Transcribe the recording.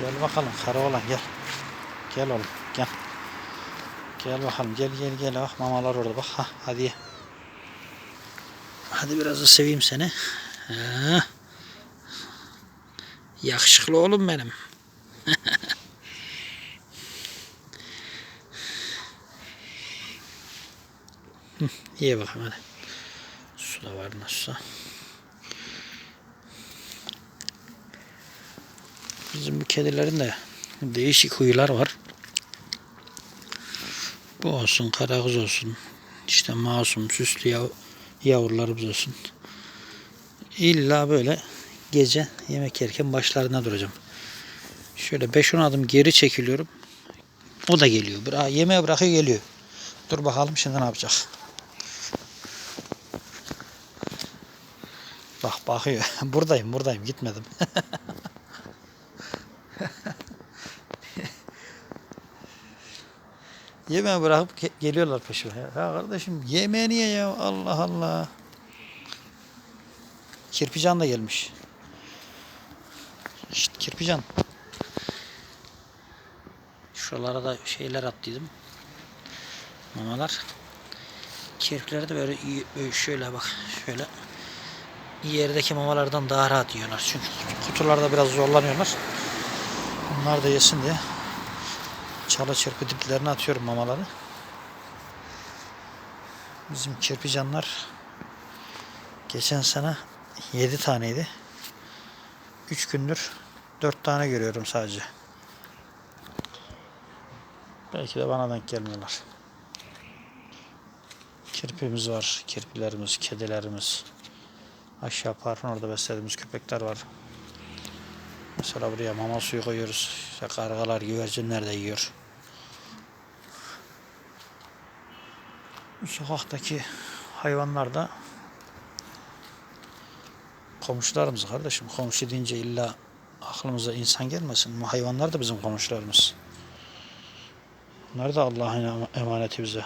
Gel bakalım karaoğlan gel. Gel oğlum gel. Gel bakalım gel gel gel bak mamalar orada bak ha hadi ye. Hadi biraz da seveyim seni. Ha. Yakışıklı oğlum benim. Hı, Ye bakalım hadi. Su da var nasılsa. Bizim bu kedilerin de değişik huylar var. Bu olsun, karagöz olsun, işte masum, süslü yav yavrularımız olsun. İlla böyle gece yemek yerken başlarına duracağım. Şöyle 5-10 adım geri çekiliyorum. O da geliyor. Bıra yemeğe bırakıyor geliyor. Dur bakalım şimdi ne yapacak. Bak bakıyor. buradayım buradayım gitmedim. Yemeği bırakıp ge- geliyorlar peşime. Ya kardeşim yemeğe niye ya? Allah Allah. Kirpican da gelmiş. Şşt Kirpican. Şuralara da şeyler attıydım. Mamalar. Kirpileri de böyle, böyle şöyle bak şöyle yerdeki mamalardan daha rahat yiyorlar. Çünkü kutularda biraz zorlanıyorlar. Onlar da yesin diye Çala çırpı diplerine atıyorum mamaları. Bizim kirpicanlar geçen sene 7 taneydi. 3 gündür 4 tane görüyorum sadece. Belki de bana denk gelmiyorlar. Kirpimiz var, kirpilerimiz, kedilerimiz. Aşağı parkın orada beslediğimiz köpekler var. Mesela buraya mama suyu koyuyoruz. İşte kargalar, güvercinler de yiyor. Sokaktaki hayvanlar da komşularımız kardeşim. Komşu deyince illa aklımıza insan gelmesin. Bu hayvanlar da bizim komşularımız. Bunlar da Allah'ın emaneti bize.